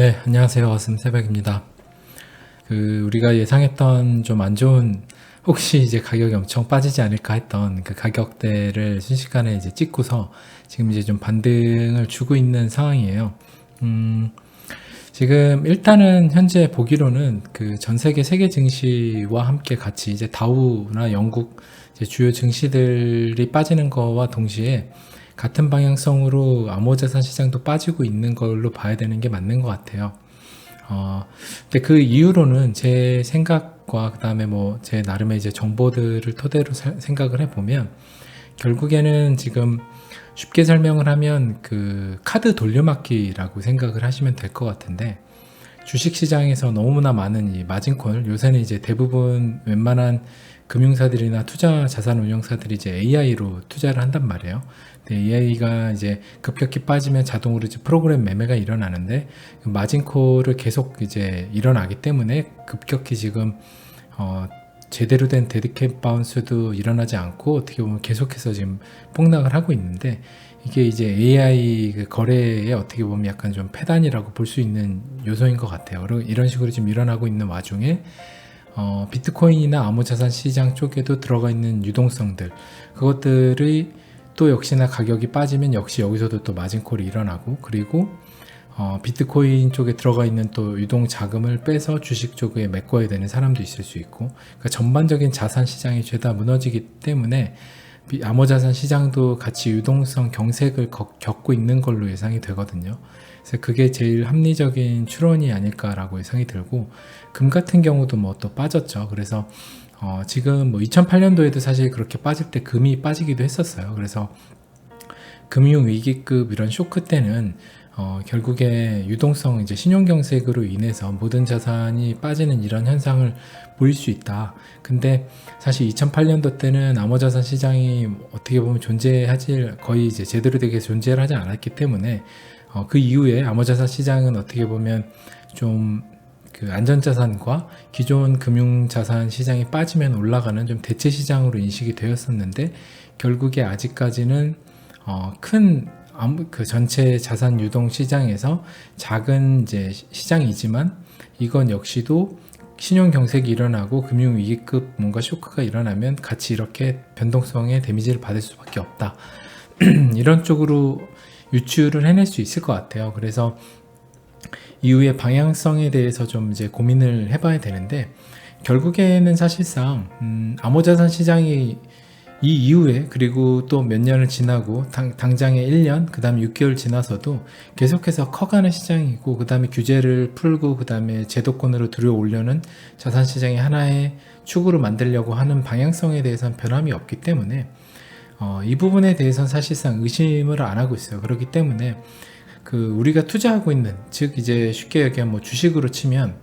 네, 안녕하세요. 어슴 새벽입니다. 그 우리가 예상했던 좀 안 좋은 혹시 이제 가격이 엄청 빠지지 않을까 했던 그 가격대를 순식간에 이제 찍고서 지금 이제 좀 반등을 주고 있는 상황이에요. 음, 지금 일단은 현재 보기로는 그 전 세계 세계 증시와 함께 같이 이제 다우나 영국 주요 증시들이 빠지는 거와 동시에 같은 방향성으로 암호자산 시장도 빠지고 있는 걸로 봐야 되는 게 맞는 것 같아요. 어, 근데 그 이후로는 제 생각과 그 다음에 뭐 제 나름의 이제 정보들을 토대로 사, 생각을 해보면 결국에는 지금 쉽게 설명을 하면 그 카드 돌려막기라고 생각을 하시면 될 것 같은데 주식 시장에서 너무나 많은 이 마진콜 요새는 이제 대부분 웬만한 금융사들이나 투자 자산 운용사들이 이제 AI로 투자를 한단 말이에요. AI가 이제 급격히 빠지면 자동으로 이제 프로그램 매매가 일어나는데 그 마진콜을 계속 이제 일어나기 때문에 급격히 지금 어 제대로 된 데드캣 바운스도 일어나지 않고 어떻게 보면 계속해서 지금 폭락을 하고 있는데 이게 이제 AI 그 거래에 어떻게 보면 약간 좀 패단이라고 볼 수 있는 요소인 것 같아요. 이런 식으로 지금 일어나고 있는 와중에 어, 비트코인이나 암호자산 시장 쪽에도 들어가 있는 유동성들 그것들의 또 역시나 가격이 빠지면 역시 여기서도 또 마진콜이 일어나고 그리고 어, 비트코인 쪽에 들어가 있는 또 유동 자금을 빼서 주식 쪽에 메꿔야 되는 사람도 있을 수 있고 그러니까 전반적인 자산 시장이 죄다 무너지기 때문에 암호자산 시장도 같이 유동성 경색을 겪고 있는 걸로 예상이 되거든요. 그래서 그게 제일 합리적인 추론이 아닐까라고 예상이 들고 금 같은 경우도 뭐 또 빠졌죠. 그래서 어 지금 뭐 2008년도에도 사실 그렇게 빠질 때 금이 빠지기도 했었어요. 그래서 금융 위기급 이런 쇼크 때는 어, 결국에 유동성 이제 신용 경색으로 인해서 모든 자산이 빠지는 이런 현상을 보일 수 있다. 근데 사실 2008년도 때는 암호자산 시장이 어떻게 보면 존재하지 거의 이제 제대로 되게 존재를 하지 않았기 때문에 어, 그 이후에 암호자산 시장은 어떻게 보면 좀 그 안전자산과 기존 금융자산 시장이 빠지면 올라가는 좀 대체 시장으로 인식이 되었었는데 결국에 아직까지는 어, 큰그 전체 자산 유동 시장에서 작은 이제 시장이지만 이건 역시도 신용 경색이 일어나고 금융 위기급 뭔가 쇼크가 일어나면 같이 이렇게 변동성의 데미지를 받을 수밖에 없다. 이런 쪽으로 유추를 해낼 수 있을 것 같아요. 그래서 이후의 방향성에 대해서 좀 이제 고민을 해봐야 되는데 결국에는 사실상 음, 암호자산 시장이 이 이후에 그리고 또 몇 년을 지나고 당, 당장에 1년 그 다음에 6개월 지나서도 계속해서 커가는 시장이고 그 다음에 규제를 풀고 그 다음에 제도권으로 들여올려는 자산시장의 하나의 축으로 만들려고 하는 방향성에 대해서는 변함이 없기 때문에 어, 이 부분에 대해서는 사실상 의심을 안 하고 있어요. 그렇기 때문에 그 우리가 투자하고 있는 즉 이제 쉽게 얘기하면 뭐 주식으로 치면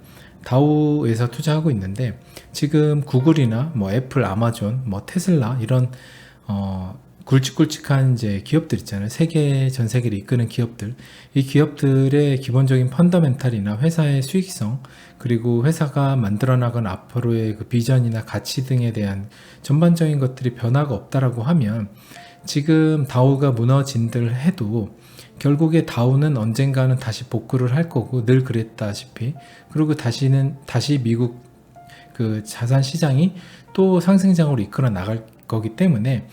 다우에서 투자하고 있는데 지금 구글이나 뭐 애플, 아마존, 뭐 테슬라 이런 어 굵직굵직한 이제 기업들 있잖아요. 세계 전 세계를 이끄는 기업들. 이 기업들의 기본적인 펀더멘탈이나 회사의 수익성 그리고 회사가 만들어 나간 앞으로의 그 비전이나 가치 등에 대한 전반적인 것들이 변화가 없다라고 하면 지금 다우가 무너진들 해도 결국에 다우는 언젠가는 다시 복구를 할 거고 늘 그랬다시피 그리고 다시는 다시 미국 그 자산 시장이 또 상승장으로 이끌어 나갈 거기 때문에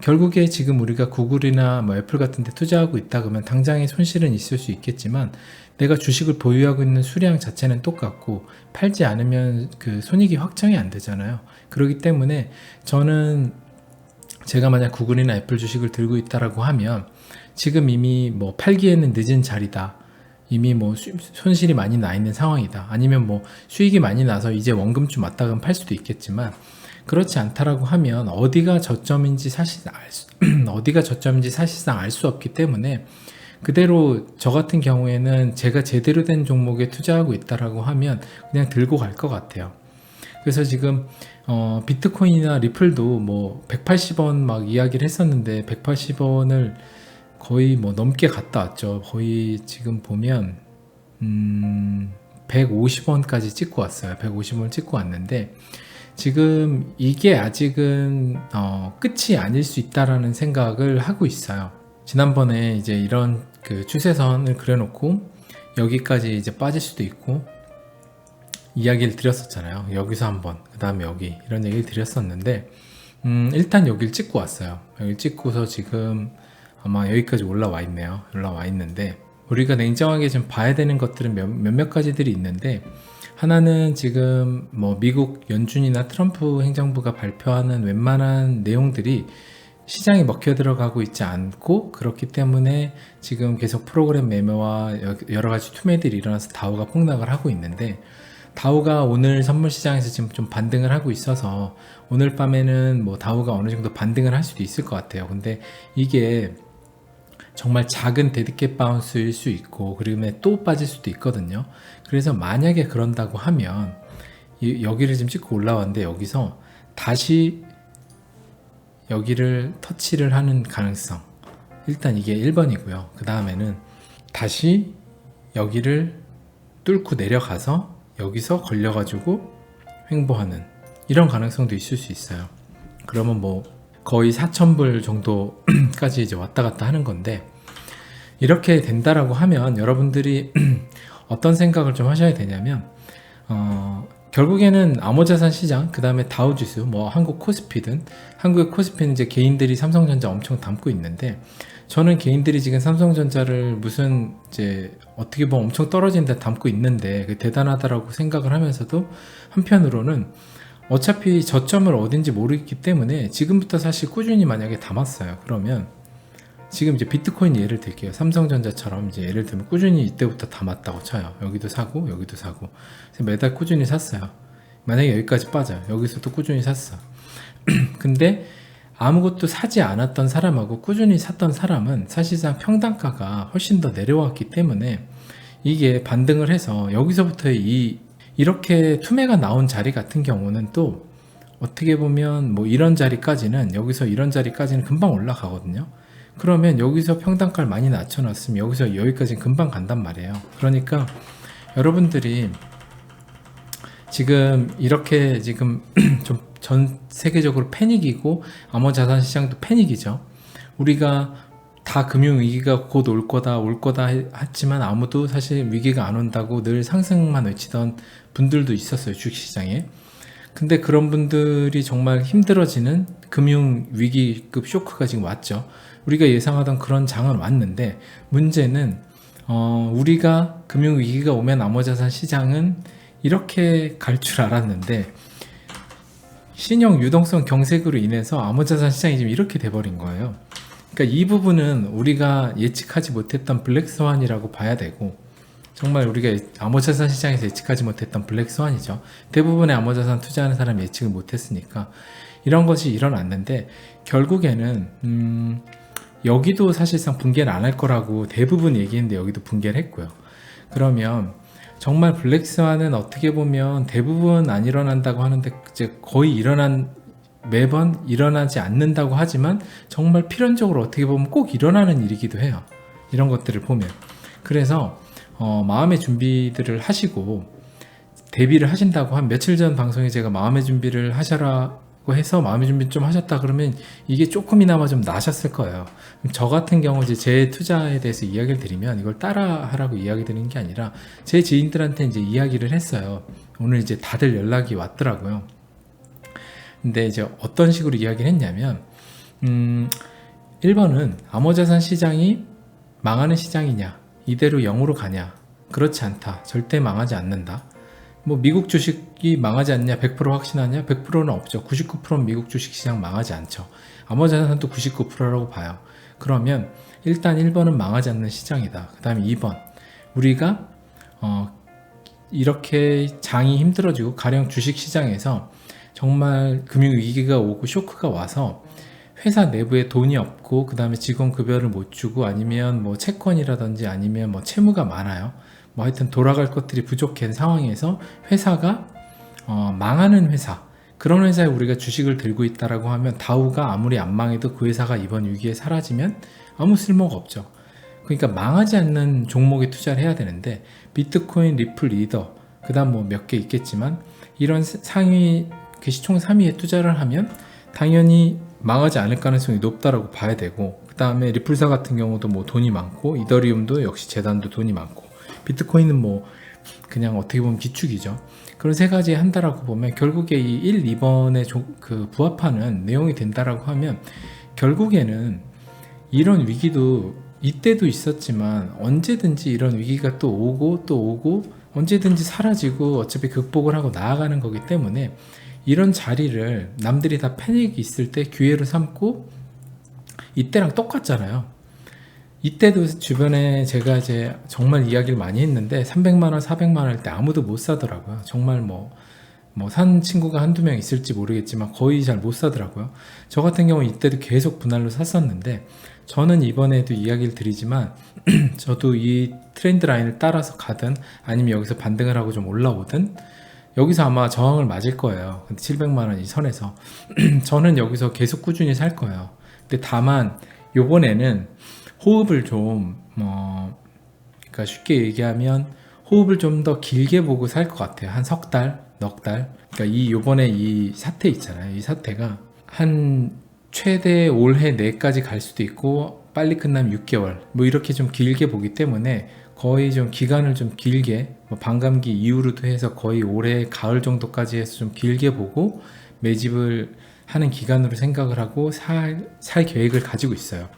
결국에 지금 우리가 구글이나 뭐 애플 같은 데 투자하고 있다 그러면 당장의 손실은 있을 수 있겠지만 내가 주식을 보유하고 있는 수량 자체는 똑같고 팔지 않으면 그 손익이 확정이 안 되잖아요. 그렇기 때문에 저는 제가 만약 구글이나 애플 주식을 들고 있다라고 하면 지금 이미 뭐 팔기에는 늦은 자리다. 이미 뭐 수, 손실이 많이 나 있는 상황이다. 아니면 뭐 수익이 많이 나서 이제 원금주 맞다가 팔 수도 있겠지만 그렇지 않다라고 하면 어디가 저점인지 사실 알 수, 어디가 저점인지 사실상 알 수 없기 때문에 그대로 저 같은 경우에는 제가 제대로 된 종목에 투자하고 있다라고 하면 그냥 들고 갈 것 같아요. 그래서 지금 어, 비트코인이나 리플도 뭐 180원 막 이야기를 했었는데 180원을 거의 뭐 넘게 갔다 왔죠. 거의 지금 보면 음 150원까지 찍고 왔어요. 150원 찍고 왔는데 지금 이게 아직은 어, 끝이 아닐 수 있다라는 생각을 하고 있어요. 지난번에 이제 이런 그 추세선을 그려놓고 여기까지 이제 빠질 수도 있고 이야기를 드렸었잖아요. 여기서 한번 그 다음에 여기 이런 얘기를 드렸었는데 음, 일단 여기를 찍고 왔어요. 여기 찍고서 지금 아마 여기까지 올라와 있네요. 올라와 있는데 우리가 냉정하게 좀 봐야 되는 것들은 몇, 몇몇 가지들이 있는데 하나는 지금 뭐 미국 연준이나 트럼프 행정부가 발표하는 웬만한 내용들이 시장에 먹혀 들어가고 있지 않고 그렇기 때문에 지금 계속 프로그램 매매와 여- 여러 가지 투매들이 일어나서 다우가 폭락을 하고 있는데 다우가 오늘 선물 시장에서 지금 좀 반등을 하고 있어서 오늘 밤에는 뭐 다우가 어느 정도 반등을 할 수도 있을 것 같아요. 근데 이게 정말 작은 데드캣 바운스일 수 있고 그러면 또 빠질 수도 있거든요. 그래서 만약에 그런다고 하면 이- 여기를 지금 찍고 올라왔는데 여기서 다시 여기를 터치를 하는 가능성 일단 이게 1번이고요. 그 다음에는 다시 여기를 뚫고 내려가서 여기서 걸려가지고 횡보하는 이런 가능성도 있을 수 있어요. 그러면 뭐 거의 4,000불 정도까지 이제 왔다 갔다 하는 건데 이렇게 된다라고 하면 여러분들이 어떤 생각을 좀 하셔야 되냐면 어, 결국에는 암호자산 시장 그 다음에 다우지수 뭐 한국 코스피든 한국의 코스피는 이제 개인들이 삼성전자 엄청 담고 있는데 저는 개인들이 지금 삼성전자를 무슨 이제 어떻게 보면 엄청 떨어진 데 담고 있는데 그 대단하다라고 생각을 하면서도 한편으로는 어차피 저점을 어딘지 모르기 때문에 지금부터 사실 꾸준히 만약에 담았어요. 그러면 지금 이제 비트코인 예를 들게요. 삼성전자처럼 이제 예를 들면 꾸준히 이때부터 담았다고 쳐요. 여기도 사고 여기도 사고 매달 꾸준히 샀어요. 만약에 여기까지 빠져요. 여기서도 꾸준히 샀어. 근데 아무것도 사지 않았던 사람하고 꾸준히 샀던 사람은 사실상 평단가가 훨씬 더 내려왔기 때문에 이게 반등을 해서 여기서부터 이 이렇게 투매가 나온 자리 같은 경우는 또 어떻게 보면 뭐 이런 자리까지는 여기서 이런 자리까지는 금방 올라가거든요. 그러면 여기서 평단가를 많이 낮춰놨으면 여기서 여기까지는 금방 간단 말이에요. 그러니까 여러분들이 지금 이렇게 지금 좀 전 세계적으로 패닉이고 암호 자산 시장도 패닉이죠. 우리가 다 금융 위기가 곧 올 거다 올 거다 했지만 아무도 사실 위기가 안 온다고 늘 상승만 외치던 분들도 있었어요 주식시장에. 근데 그런 분들이 정말 힘들어지는 금융 위기급 쇼크가 지금 왔죠. 우리가 예상하던 그런 장은 왔는데 문제는 어, 우리가 금융 위기가 오면 암호자산 시장은 이렇게 갈 줄 알았는데 신용 유동성 경색으로 인해서 암호자산 시장이 지금 이렇게 돼버린 거예요. 그러니까 이 부분은 우리가 예측하지 못했던 블랙스완이라고 봐야 되고 정말 우리가 암호자산 시장에서 예측하지 못했던 블랙스완이죠. 대부분의 암호자산 투자하는 사람이 예측을 못했으니까 이런 것이 일어났는데 결국에는 음, 여기도 사실상 붕괴를 안 할 거라고 대부분 얘기했는데 여기도 붕괴를 했고요. 그러면 정말 블랙스완은 어떻게 보면 대부분 안 일어난다고 하는데 이제 거의 일어난 매번 일어나지 않는다고 하지만 정말 필연적으로 어떻게 보면 꼭 일어나는 일이기도 해요. 이런 것들을 보면. 그래서 어, 마음의 준비들을 하시고 대비를 하신다고 한 며칠 전 방송에 제가 마음의 준비를 하셔라 고 해서 마음의 준비 좀 하셨다 그러면 이게 조금이나마 좀 나셨을 거예요. 저 같은 경우 이제 제 투자에 대해서 이야기를 드리면 이걸 따라 하라고 이야기 드리는 게 아니라 제 지인들한테 이제 이야기를 했어요. 오늘 이제 다들 연락이 왔더라고요. 근데 이제 어떤 식으로 이야기를 했냐면, 음, 1번은 암호자산 시장이 망하는 시장이냐, 이대로 0으로 가냐, 그렇지 않다. 절대 망하지 않는다. 뭐 미국 주식이 망하지 않냐, 100% 확신하냐, 100%는 없죠. 99%는 미국 주식 시장 망하지 않죠. 암호자산도 99%라고 봐요. 그러면 일단 1번은 망하지 않는 시장이다. 그 다음에 2번, 우리가 어, 이렇게 장이 힘들어지고 가령 주식 시장에서 정말 금융 위기가 오고 쇼크가 와서 회사 내부에 돈이 없고 그 다음에 직원 급여를 못 주고 아니면 뭐 채권이라든지 아니면 뭐 채무가 많아요. 뭐 하여튼 돌아갈 것들이 부족한 상황에서 회사가 어, 망하는 회사 그런 회사에 우리가 주식을 들고 있다라고 하면 다우가 아무리 안 망해도 그 회사가 이번 위기에 사라지면 아무 쓸모가 없죠. 그러니까 망하지 않는 종목에 투자를 해야 되는데 비트코인, 리플, 리더 그다음 뭐 몇 개 있겠지만 이런 상위 그 시총 3위에 투자를 하면 당연히 망하지 않을 가능성이 높다라고 봐야 되고 그 다음에 리플사 같은 경우도 뭐 돈이 많고 이더리움도 역시 재단도 돈이 많고 비트코인은 뭐 그냥 어떻게 보면 기축이죠. 그런 세 가지 한다라고 보면 결국에 이 1, 2번에 그 부합하는 내용이 된다라고 하면 결국에는 이런 위기도 이때도 있었지만 언제든지 이런 위기가 또 오고 또 오고 언제든지 사라지고 어차피 극복을 하고 나아가는 거기 때문에 이런 자리를 남들이 다 패닉이 있을 때 기회로 삼고 이때랑 똑같잖아요. 이때도 주변에 제가 이제 정말 이야기를 많이 했는데 300만 원, 400만 원 할 때 아무도 못 사더라고요. 정말 뭐 뭐 산 친구가 한두 명 있을지 모르겠지만 거의 잘 못 사더라고요. 저 같은 경우 이때도 계속 분할로 샀었는데 저는 이번에도 이야기를 드리지만 저도 이 트렌드 라인을 따라서 가든 아니면 여기서 반등을 하고 좀 올라오든 여기서 아마 저항을 맞을 거예요. 700만 원이 선에서 저는 여기서 계속 꾸준히 살 거예요. 근데 다만 요번에는 호흡을 좀 뭐, 그러니까 쉽게 얘기하면 호흡을 좀 더 길게 보고 살 것 같아요. 한 석 달, 넉 달. 그러니까 이 요번에 이 사태 있잖아요. 이 사태가 한 최대 올해 내까지 갈 수도 있고 빨리 끝나면 6개월 뭐 이렇게 좀 길게 보기 때문에 거의 좀 기간을 좀 길게 뭐 반감기 이후로도 해서 거의 올해 가을 정도까지 해서 좀 길게 보고 매집을 하는 기간으로 생각을 하고 살, 살 계획을 가지고 있어요.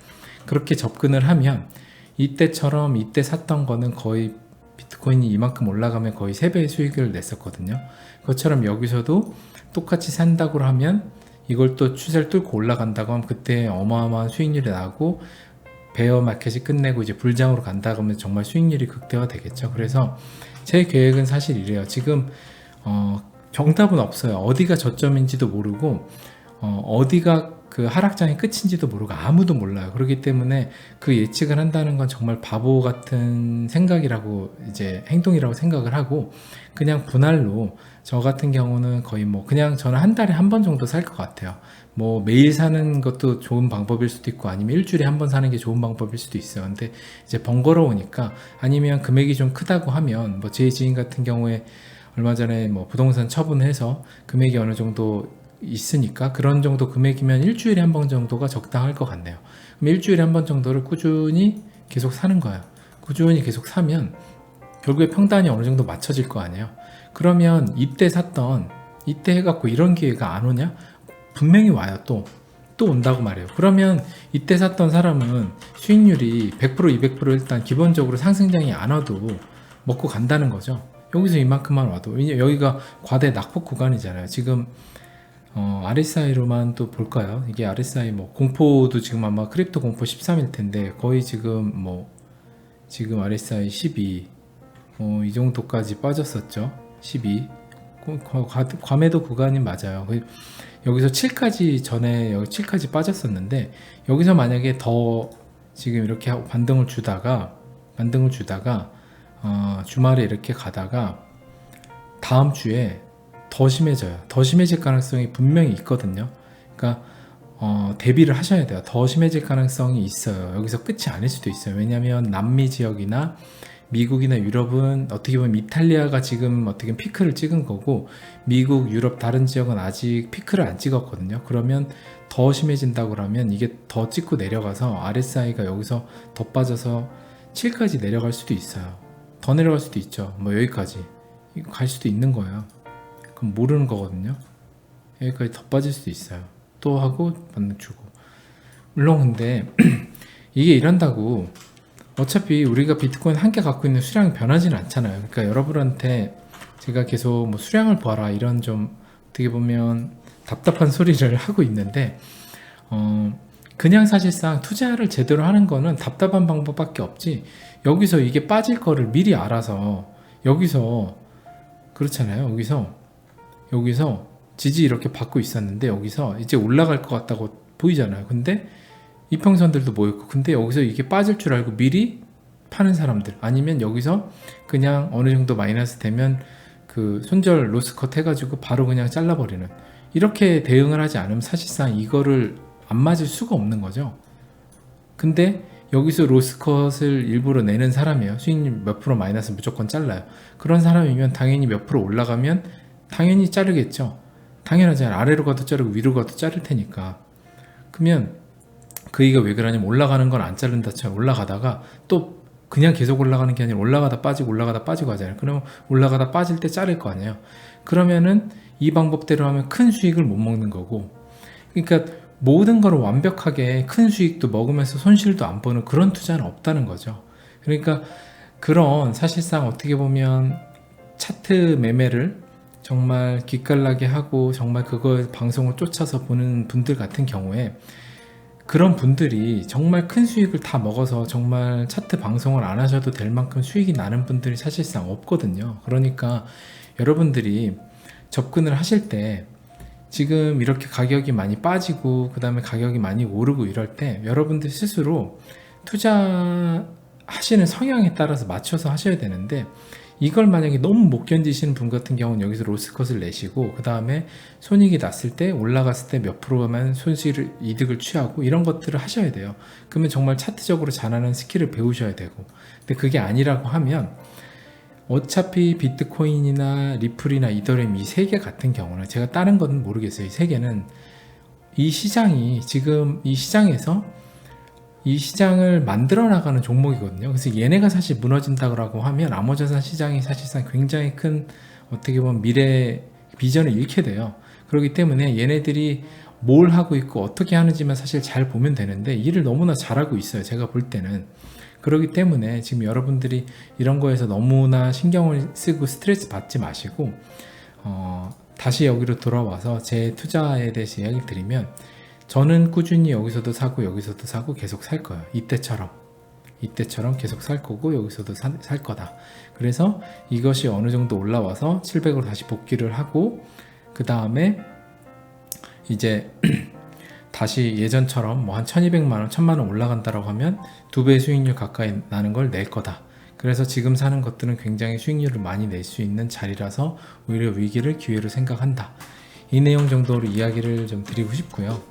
그렇게 접근을 하면 이때처럼 이때 샀던 거는 거의 비트코인이 이만큼 올라가면 거의 3배의 수익을 냈었거든요. 그것처럼 여기서도 똑같이 산다고 하면 이걸 또 추세를 뚫고 올라간다고 하면 그때 어마어마한 수익률이 나고 베어 마켓이 끝내고 이제 불장으로 간다 그러면 정말 수익률이 극대화 되겠죠. 그래서 제 계획은 사실 이래요. 지금 어, 정답은 없어요. 어디가 저점인지도 모르고 어, 디가 그 하락장의 끝인지도 모르고 아무도 몰라요. 그렇기 때문에 그 예측을 한다는 건 정말 바보 같은 생각이라고 이제 행동이라고 생각을 하고 그냥 분할로 저 같은 경우는 거의 뭐 그냥 저는 한 달에 한 번 정도 살 것 같아요. 뭐 매일 사는 것도 좋은 방법일 수도 있고 아니면 일주일에 한 번 사는 게 좋은 방법일 수도 있어요. 근데 이제 번거로우니까 아니면 금액이 좀 크다고 하면 뭐 제 지인 같은 경우에 얼마 전에 뭐 부동산 처분해서 금액이 어느 정도 있으니까 그런 정도 금액이면 일주일에 한 번 정도가 적당할 것 같네요. 그럼 일주일에 한 번 정도를 꾸준히 계속 사는 거예요. 꾸준히 계속 사면 결국에 평단이 어느 정도 맞춰질 거 아니에요. 그러면 이때 샀던 이때 해갖고 이런 기회가 안 오냐? 분명히 와요 또. 또 온다고 말해요. 그러면 이때 샀던 사람은 수익률이 100% 200% 일단 기본적으로 상승장이 안 와도 먹고 간다는 거죠. 여기서 이만큼만 와도 여기가 과대 낙폭 구간이잖아요. 지금 어, RSI로만 또 볼까요? 이게 RSI 뭐 공포도 지금 아마 크립토 공포 13일 텐데 거의 지금 뭐 지금 RSI 12, 어, 이 정도까지 빠졌었죠. 12. 과매도 구간이 맞아요. 그 여기서 7까지 전에 여기 7까지 빠졌었는데 여기서 만약에 더 지금 이렇게 반등을 주다가 반등을 주다가 어, 주말에 이렇게 가다가 다음 주에 더 심해져요. 더 심해질 가능성이 분명히 있거든요. 그러니까 어, 대비를 하셔야 돼요. 더 심해질 가능성이 있어요. 여기서 끝이 아닐 수도 있어요. 왜냐하면 남미 지역이나 미국이나 유럽은 어떻게 보면 이탈리아가 지금 어떻게 피크를 찍은 거고 미국, 유럽 다른 지역은 아직 피크를 안 찍었거든요. 그러면 더 심해진다고 그러면 이게 더 찍고 내려가서 RSI가 여기서 더 빠져서 7까지 내려갈 수도 있어요. 더 내려갈 수도 있죠. 뭐 여기까지 갈 수도 있는 거예요. 그럼 모르는 거거든요. 여기까지 더 빠질 수도 있어요. 또 하고 반등 주고. 물론 근데 이게 이런다고 어차피 우리가 비트코인 한 개 갖고 있는 수량이 변하지는 않잖아요. 그러니까 여러분한테 제가 계속 뭐 수량을 봐라 이런 좀 어떻게 보면 답답한 소리를 하고 있는데 어 그냥 사실상 투자를 제대로 하는 거는 답답한 방법밖에 없지 여기서 이게 빠질 거를 미리 알아서 여기서 그렇잖아요. 여기서 여기서 지지 이렇게 받고 있었는데 여기서 이제 올라갈 것 같다고 보이잖아요. 근데 이평선들도 모였고 근데 여기서 이게 빠질 줄 알고 미리 파는 사람들 아니면 여기서 그냥 어느 정도 마이너스 되면 그 손절 로스컷 해가지고 바로 그냥 잘라버리는 이렇게 대응을 하지 않으면 사실상 이거를 안 맞을 수가 없는 거죠. 근데 여기서 로스컷을 일부러 내는 사람이에요. 수익률 몇 프로 마이너스 무조건 잘라요. 그런 사람이면 당연히 몇 프로 올라가면 당연히 자르겠죠. 당연하잖아요. 아래로 가도 자르고 위로 가도 자를 테니까. 그러면 그이가 왜 그러냐면 올라가는 건 안 자른다 쳐 올라가다가 또 그냥 계속 올라가는 게 아니라 올라가다 빠지고 올라가다 빠지고 하잖아요. 그러면 올라가다 빠질 때 자를 거 아니에요. 그러면은 이 방법대로 하면 큰 수익을 못 먹는 거고. 그러니까 모든 걸 완벽하게 큰 수익도 먹으면서 손실도 안 보는 그런 투자는 없다는 거죠. 그러니까 그런 사실상 어떻게 보면 차트 매매를 정말 기깔나게 하고 정말 그걸 방송을 쫓아서 보는 분들 같은 경우에 그런 분들이 정말 큰 수익을 다 먹어서 정말 차트 방송을 안 하셔도 될 만큼 수익이 나는 분들이 사실상 없거든요. 그러니까 여러분들이 접근을 하실 때 지금 이렇게 가격이 많이 빠지고 그 다음에 가격이 많이 오르고 이럴 때 여러분들 스스로 투자하시는 성향에 따라서 맞춰서 하셔야 되는데 이걸 만약에 너무 못 견디시는 분 같은 경우는 여기서 로스컷을 내시고 그 다음에 손익이 났을 때 올라갔을 때 몇 프로만 손실을 이득을 취하고 이런 것들을 하셔야 돼요. 그러면 정말 차트적으로 잘하는 스킬을 배우셔야 되고 근데 그게 아니라고 하면 어차피 비트코인이나 리플이나 이더리움 이 세 개 같은 경우는 제가 다른 건 모르겠어요. 이 세 개는 이 시장이 지금 이 시장에서 이 시장을 만들어 나가는 종목이거든요. 그래서 얘네가 사실 무너진다고 하면 암호자산 시장이 사실상 굉장히 큰 어떻게 보면 미래 비전을 잃게 돼요. 그렇기 때문에 얘네들이 뭘 하고 있고 어떻게 하는지만 사실 잘 보면 되는데 일을 너무나 잘하고 있어요. 제가 볼 때는. 그렇기 때문에 지금 여러분들이 이런 거에서 너무나 신경을 쓰고 스트레스 받지 마시고 어, 다시 여기로 돌아와서 제 투자에 대해서 이야기 드리면 저는 꾸준히 여기서도 사고 여기서도 사고 계속 살 거예요. 이때처럼. 이때처럼 계속 살 거고 여기서도 사, 살 거다. 그래서 이것이 어느 정도 올라와서 700으로 다시 복귀를 하고 그 다음에 이제 다시 예전처럼 뭐 한 1200만 원, 1000만 원 올라간다라고 하면 두 배 수익률 가까이 나는 걸 낼 거다. 그래서 지금 사는 것들은 굉장히 수익률을 많이 낼 수 있는 자리라서 오히려 위기를 기회로 생각한다. 이 내용 정도로 이야기를 좀 드리고 싶고요.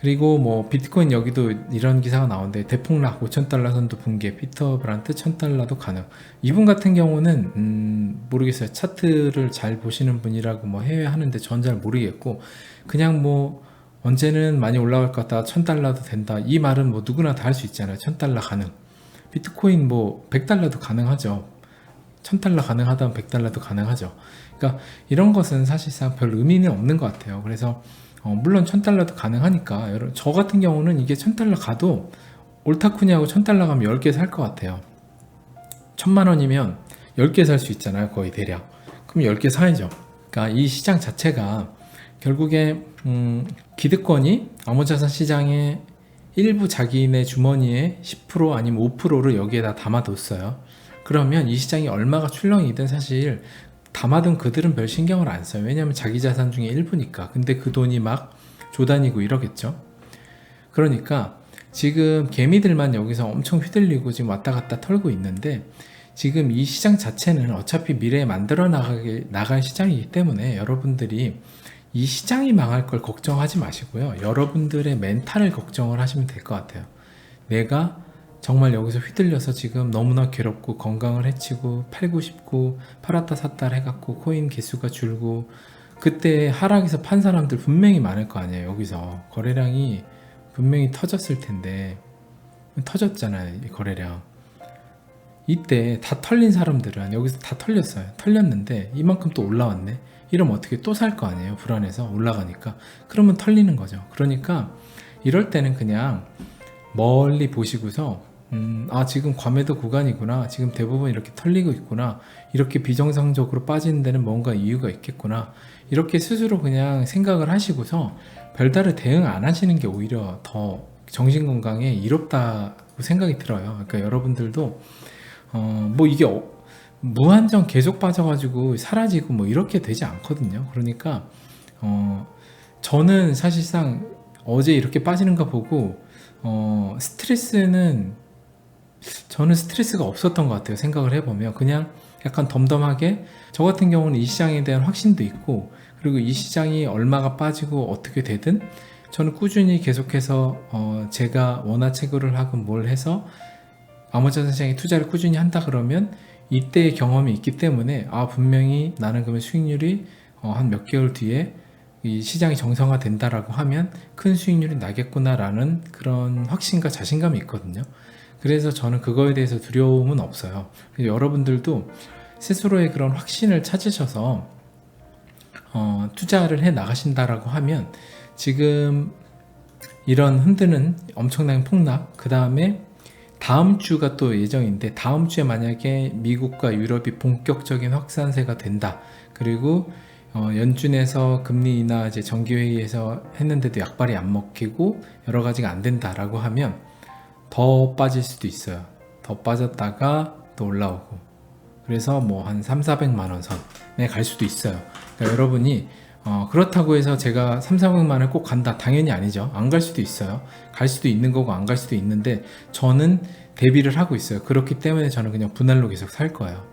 그리고 뭐 비트코인 여기도 이런 기사가 나오는데 대폭락 5천달러 선도 붕괴 피터 브란트 1000달러도 가능. 이분 같은 경우는 음 모르겠어요. 차트를 잘 보시는 분이라고 뭐 해외 하는데 전 잘 모르겠고 그냥 뭐 언제는 많이 올라갈 것 같다 1000달러도 된다. 이 말은 뭐 누구나 다 할 수 있잖아요. 1000달러 가능. 비트코인 뭐 100달러도 가능하죠. 1000달러 가능하다면 100달러도 가능하죠. 그러니까 이런 것은 사실상 별 의미는 없는 것 같아요. 그래서 어, 물론 1000달러도 가능하니까. 여러분, 저 같은 경우는 이게 1000달러 가도 올타쿠니하고 1000달러 가면 10개 살 것 같아요. 1000만 원이면 10개 살 수 있잖아요 거의 대략. 그럼 10개 사야죠. 그러니까 이 시장 자체가 결국에 음, 기득권이 암호자산 시장의 일부 자기네 주머니에 10% 아니면 5%를 여기에다 담아뒀어요. 그러면 이 시장이 얼마가 출렁이든 사실 담아둔 그들은 별 신경을 안 써요. 왜냐하면 자기 자산 중에 일부니까. 근데 그 돈이 막 조다니고 이러겠죠. 그러니까 지금 개미들만 여기서 엄청 휘둘리고 지금 왔다 갔다 털고 있는데 지금 이 시장 자체는 어차피 미래에 만들어 나가게, 나갈 시장이기 때문에 여러분들이 이 시장이 망할 걸 걱정하지 마시고요. 여러분들의 멘탈을 걱정을 하시면 될 것 같아요. 내가 정말 여기서 휘둘려서 지금 너무나 괴롭고 건강을 해치고 팔고 싶고 팔았다 샀다 해갖고 코인 개수가 줄고 그때 하락에서 판 사람들 분명히 많을 거 아니에요. 여기서 거래량이 분명히 터졌을 텐데 터졌잖아요. 이 거래량. 이때 다 털린 사람들은 여기서 다 털렸어요. 털렸는데 이만큼 또 올라왔네. 이러면 어떻게 또 살 거 아니에요. 불안해서 올라가니까. 그러면 털리는 거죠. 그러니까 이럴 때는 그냥 멀리 보시고서 음, 아 지금 과매도 구간이구나. 지금 대부분 이렇게 털리고 있구나. 이렇게 비정상적으로 빠지는 데는 뭔가 이유가 있겠구나. 이렇게 스스로 그냥 생각을 하시고서 별다른 대응 안 하시는 게 오히려 더 정신 건강에 이롭다고 생각이 들어요. 그러니까 여러분들도 어, 뭐 이게 어, 무한정 계속 빠져가지고 사라지고 뭐 이렇게 되지 않거든요. 그러니까 어, 저는 사실상 어제 이렇게 빠지는 거 보고 어, 스트레스는 저는 스트레스가 없었던 것 같아요. 생각을 해보면 그냥 약간 덤덤하게 저 같은 경우는 이 시장에 대한 확신도 있고 그리고 이 시장이 얼마가 빠지고 어떻게 되든 저는 꾸준히 계속해서 어, 제가 원화 채굴을 하고 뭘 해서 암호자산 시장에 투자를 꾸준히 한다 그러면 이때의 경험이 있기 때문에 아 분명히 나는 그러면 수익률이 어, 한 몇 개월 뒤에 이 시장이 정상화 된다라고 하면 큰 수익률이 나겠구나라는 그런 확신과 자신감이 있거든요. 그래서 저는 그거에 대해서 두려움은 없어요. 여러분들도 스스로의 그런 확신을 찾으셔서 어, 투자를 해 나가신다라고 하면 지금 이런 흔드는 엄청난 폭락, 그 다음에 다음 주가 또 예정인데 다음 주에 만약에 미국과 유럽이 본격적인 확산세가 된다. 그리고 어, 연준에서 금리 인하 이제 정기회의에서 했는데도 약발이 안 먹히고 여러 가지가 안 된다라고 하면 더 빠질 수도 있어요. 더 빠졌다가 또 올라오고. 그래서 뭐 한 3, 400만 원 선에 갈 수도 있어요. 그러니까 여러분이 어, 그렇다고 해서 제가 3, 400만 원꼭 간다. 당연히 아니죠. 안 갈 수도 있어요. 갈 수도 있는 거고 안 갈 수도 있는데 저는 대비를 하고 있어요. 그렇기 때문에 저는 그냥 분할로 계속 살 거예요.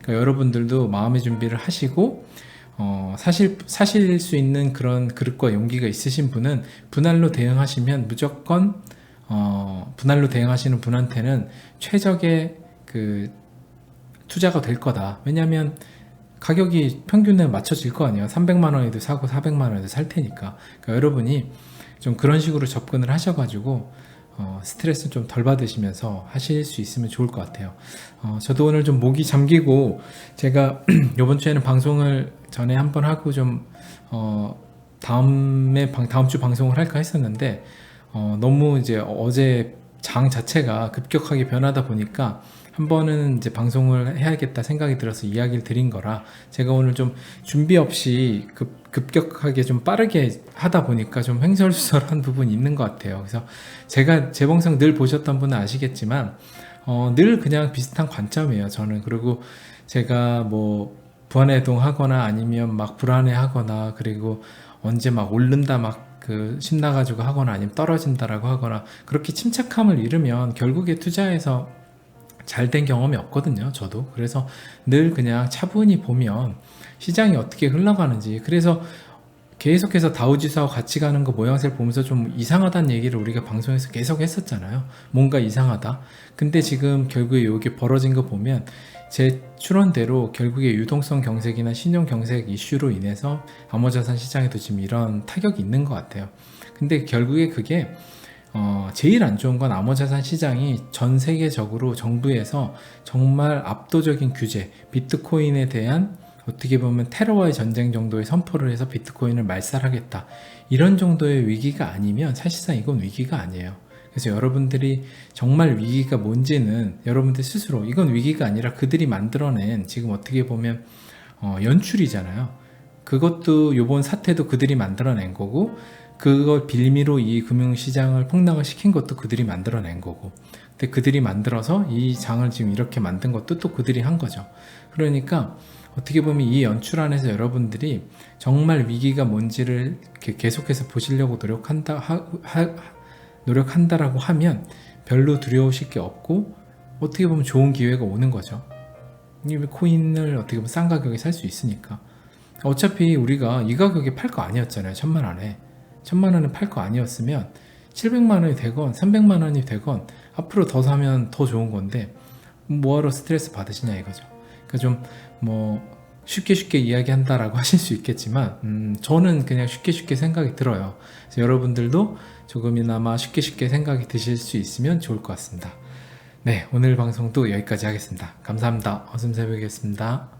그러니까 여러분들도 마음의 준비를 하시고 어, 사실 사실 수 있는 그런 그릇과 용기가 있으신 분은 분할로 대응하시면 무조건 어, 분할로 대응하시는 분한테는 최적의 그 투자가 될 거다. 왜냐하면 가격이 평균에 맞춰질 거 아니에요. 300만 원에도 사고 400만 원에도 살 테니까. 그러니까 여러분이 좀 그런 식으로 접근을 하셔가지고 어, 스트레스 좀 덜 받으시면서 하실 수 있으면 좋을 것 같아요. 어, 저도 오늘 좀 목이 잠기고 제가 이번 주에는 방송을 전에 한번 하고 좀 어, 다음에 방, 다음 주 방송을 할까 했었는데 어, 너무 이제 어제 장 자체가 급격하게 변하다 보니까 한 번은 이제 방송을 해야겠다 생각이 들어서 이야기를 드린 거라 제가 오늘 좀 준비 없이 급, 급격하게 좀 빠르게 하다 보니까 좀 횡설수설한 부분이 있는 것 같아요. 그래서 제가 제 방송 늘 보셨던 분은 아시겠지만 어, 늘 그냥 비슷한 관점이에요. 저는 그리고 제가 뭐 불안해동 하거나 아니면 막 불안해 하거나 그리고 언제 막 오른다 막 그 신나가지고 하거나 아니면 떨어진다라고 하거나 그렇게 침착함을 잃으면 결국에 투자에서 잘 된 경험이 없거든요. 저도 그래서 늘 그냥 차분히 보면 시장이 어떻게 흘러가는지 그래서 계속해서 다우지수하고 같이 가는 거 모양새를 보면서 좀 이상하다는 얘기를 우리가 방송에서 계속 했었잖아요. 뭔가 이상하다. 근데 지금 결국에 이게 벌어진 거 보면 제 추론대로 결국에 유동성 경색이나 신용 경색 이슈로 인해서 암호자산 시장에도 지금 이런 타격이 있는 것 같아요. 근데 결국에 그게 어, 제일 안 좋은 건 암호자산 시장이 전 세계적으로 정부에서 정말 압도적인 규제, 비트코인에 대한 어떻게 보면 테러와의 전쟁 정도의 선포를 해서 비트코인을 말살하겠다. 이런 정도의 위기가 아니면 사실상 이건 위기가 아니에요. 그래서 여러분들이 정말 위기가 뭔지는 여러분들 스스로 이건 위기가 아니라 그들이 만들어낸 지금 어떻게 보면 어, 연출이잖아요. 그것도 요번 사태도 그들이 만들어낸 거고 그걸 빌미로 이 금융시장을 폭락을 시킨 것도 그들이 만들어낸 거고 근데 그들이 만들어서 이 장을 지금 이렇게 만든 것도 또 그들이 한 거죠. 그러니까 어떻게 보면 이 연출 안에서 여러분들이 정말 위기가 뭔지를 계속해서 보시려고 노력한다 하, 하, 노력한다라고 하면 별로 두려우실 게 없고 어떻게 보면 좋은 기회가 오는 거죠. 이 코인을 어떻게 보면 싼 가격에 살 수 있으니까. 어차피 우리가 이 가격에 팔 거 아니었잖아요. 천만 원에. 천만 원에 팔 거 아니었으면 700만 원이 되건 300만 원이 되건 앞으로 더 사면 더 좋은 건데 뭐하러 스트레스 받으시냐 이거죠. 그러니까 좀 뭐 쉽게 쉽게 이야기한다라고 하실 수 있겠지만 음, 저는 그냥 쉽게 쉽게 생각이 들어요. 그래서 여러분들도 조금이나마 쉽게 쉽게 생각이 드실 수 있으면 좋을 것 같습니다. 네, 오늘 방송도 여기까지 하겠습니다. 감사합니다. 어슴 새벽이었습니다.